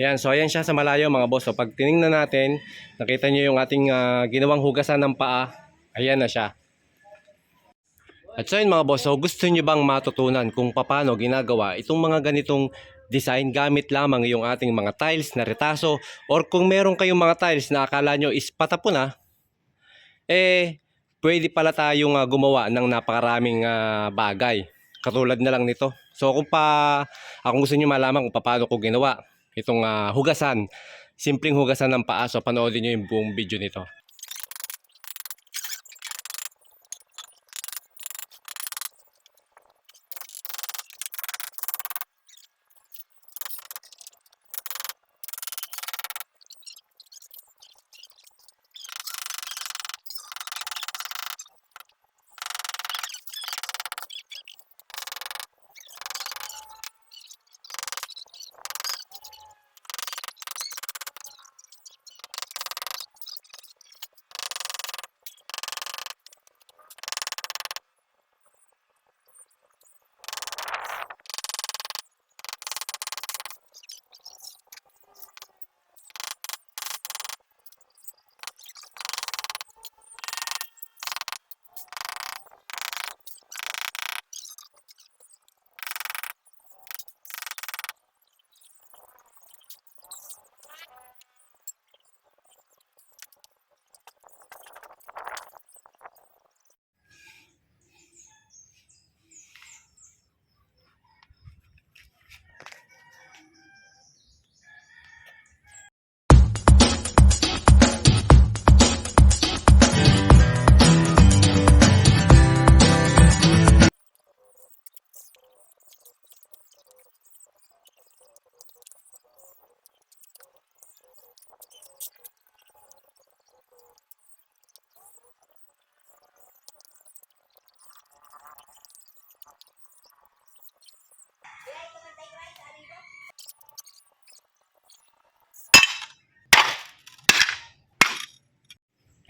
Ayan, so ayan siya sa malayo mga boss. So pag tiningnan natin, nakita nyo yung ating ah, ginawang hugasan ng paa. Ayan na siya. At so yun mga boss, so gusto nyo bang matutunan kung paano ginagawa itong mga ganitong design gamit lamang yung ating mga tiles na retaso or kung meron kayong mga tiles na akala nyo is patapon na, eh pwede pala tayong ah, gumawa ng napakaraming ah, bagay. Katulad na lang nito. So kung pa, ah, kung gusto nyo malaman kung paano ko ginawa itong ah, hugasan, simpleng hugasan ng paa, so panoodin nyo yung buong video nito.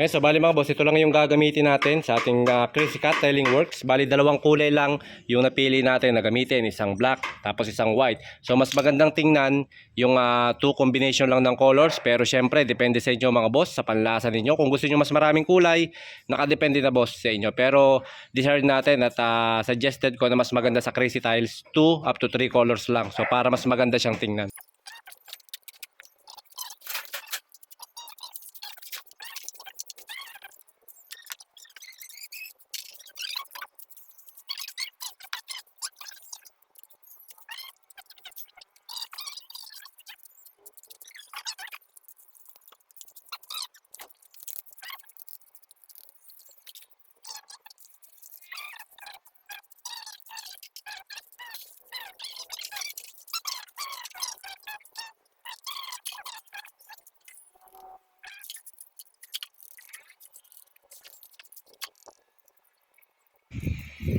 Okay, so bali mga boss, ito lang yung gagamitin natin sa ating uh, Crazy Cat Tiling Works. Bali dalawang kulay lang yung napili natin na gamitin, isang black tapos isang white. So mas magandang tingnan yung ah, two combination lang ng colors pero syempre depende sa inyo mga boss sa panlasa ninyo. Kung gusto niyo mas maraming kulay, nakadepende na boss sa inyo. Pero decide natin at ah, suggested ko na mas maganda sa Crazy Tiles 2 up to 3 colors lang. So para mas maganda siyang tingnan.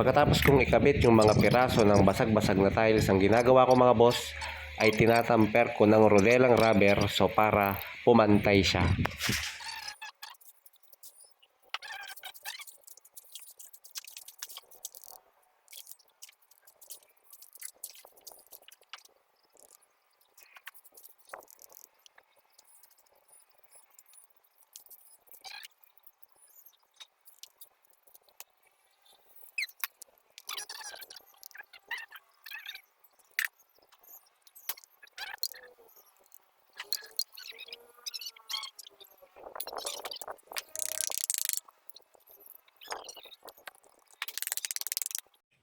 Pagkatapos kong ikabit yung mga piraso ng basag-basag na tiles, ang ginagawa ko mga boss ay tinatamper ko ng rodelang rubber so para pumantay siya.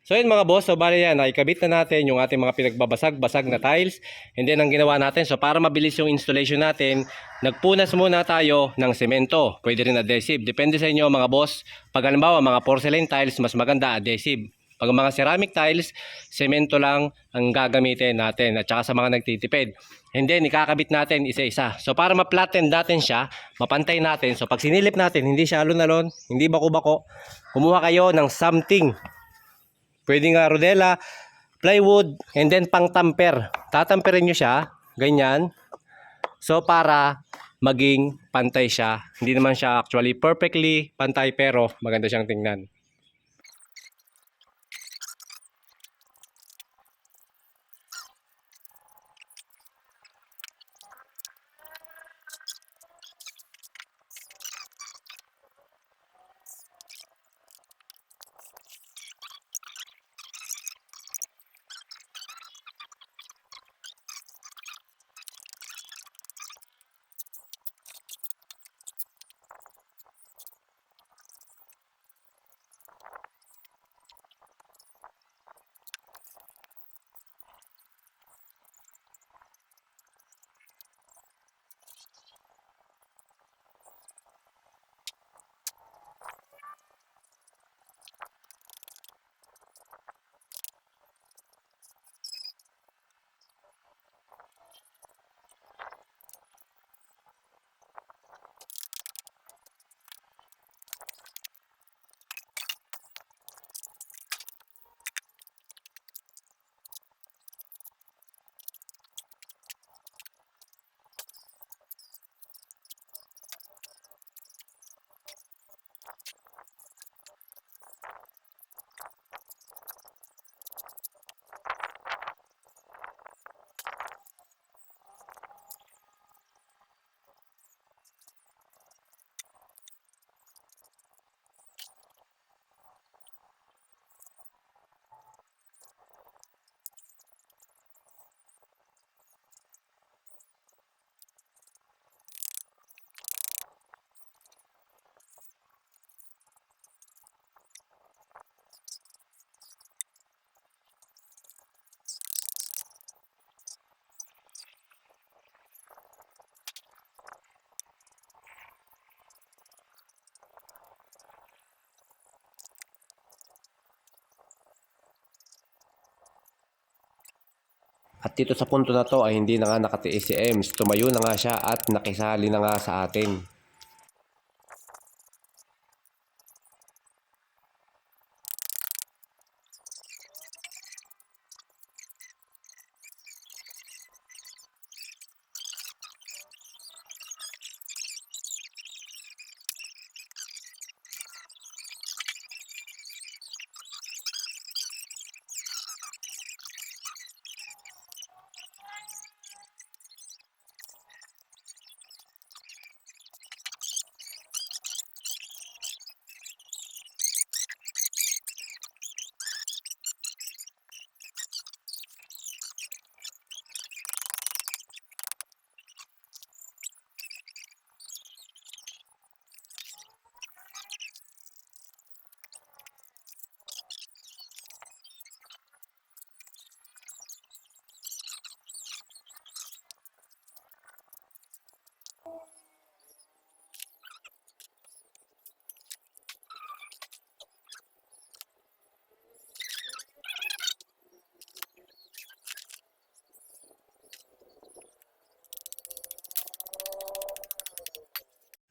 So yun mga boss, so bali yan, nakikabit na natin yung ating mga pinagbabasag-basag na tiles. And then ang ginawa natin, so para mabilis yung installation natin, nagpunas muna tayo ng semento. Pwede rin adhesive. Depende sa inyo mga boss. Pag halimbawa mga porcelain tiles, mas maganda adhesive. Pag mga ceramic tiles, semento lang ang gagamitin natin at saka sa mga nagtitipid. And then ikakabit natin isa-isa. So para ma-flatten natin siya, mapantay natin. So pag sinilip natin, hindi siya alon-alon, hindi bako-bako, kumuha kayo ng something Pwede nga rodela, plywood, and then pang tamper. Tatamperin nyo siya, ganyan. So para maging pantay siya. Hindi naman siya actually perfectly pantay pero maganda siyang tingnan. At dito sa punto na to ay hindi na nga nakatiis si Ems. Tumayo na nga siya at nakisali na nga sa atin.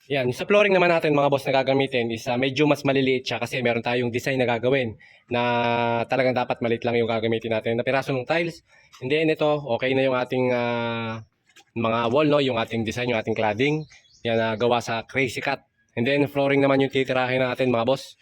Yan, sa flooring naman natin mga boss na gagamitin is ah, medyo mas maliliit siya kasi meron tayong design na gagawin na talagang dapat maliit lang yung gagamitin natin na piraso ng tiles. And then ito, okay na yung ating ah, mga wall, no? yung ating design, yung ating cladding. Yan na gawa sa crazy cut. And then flooring naman yung titirahin natin mga boss.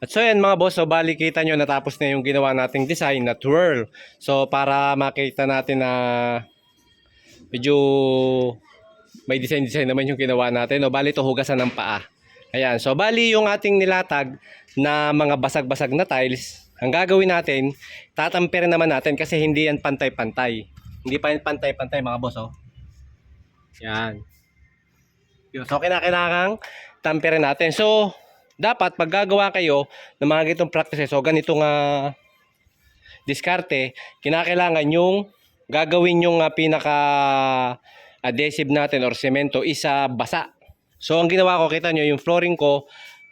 At so yan mga boss, so bali kita nyo natapos na yung ginawa nating design na twirl. So para makita natin na medyo may design-design naman yung ginawa natin. No, bali to hugasan ng paa. Ayan, so bali yung ating nilatag na mga basag-basag na tiles, ang gagawin natin, tatamperin naman natin kasi hindi yan pantay-pantay. Hindi pa yan pantay-pantay mga boss, oh. Yan. So kinakailangan tamperin natin. So, dapat pag gagawa kayo ng mga ganitong practices o ganitong ah, diskarte, kinakailangan yung gagawin yung ah, pinaka adhesive natin or semento isa basa. So ang ginawa ko, kita nyo, yung flooring ko,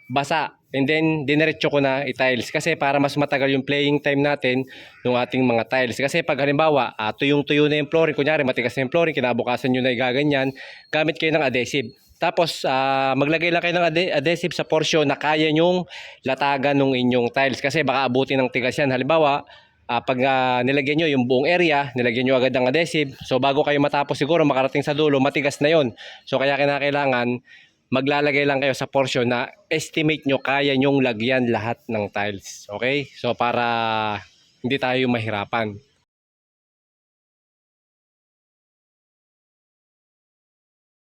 basa. And then, dinerecho ko na i-tiles. Kasi para mas matagal yung playing time natin ng ating mga tiles. Kasi pag halimbawa, ah, tuyong-tuyo na yung flooring, kunyari matigas na yung flooring, kinabukasan nyo na igaganyan, gamit kayo ng adhesive. Tapos, ah, maglagay lang kayo ng adhesive sa portion na kaya nyong latagan ng inyong tiles. Kasi baka abutin ng tigas yan. Halimbawa, ah, pag ah, nilagyan nyo yung buong area, nilagyan nyo agad ng adhesive. So bago kayo matapos siguro makarating sa dulo, matigas na yon. So kaya kinakailangan maglalagay lang kayo sa portion na estimate nyo kaya nyong lagyan lahat ng tiles. Okay? So para hindi tayo mahirapan.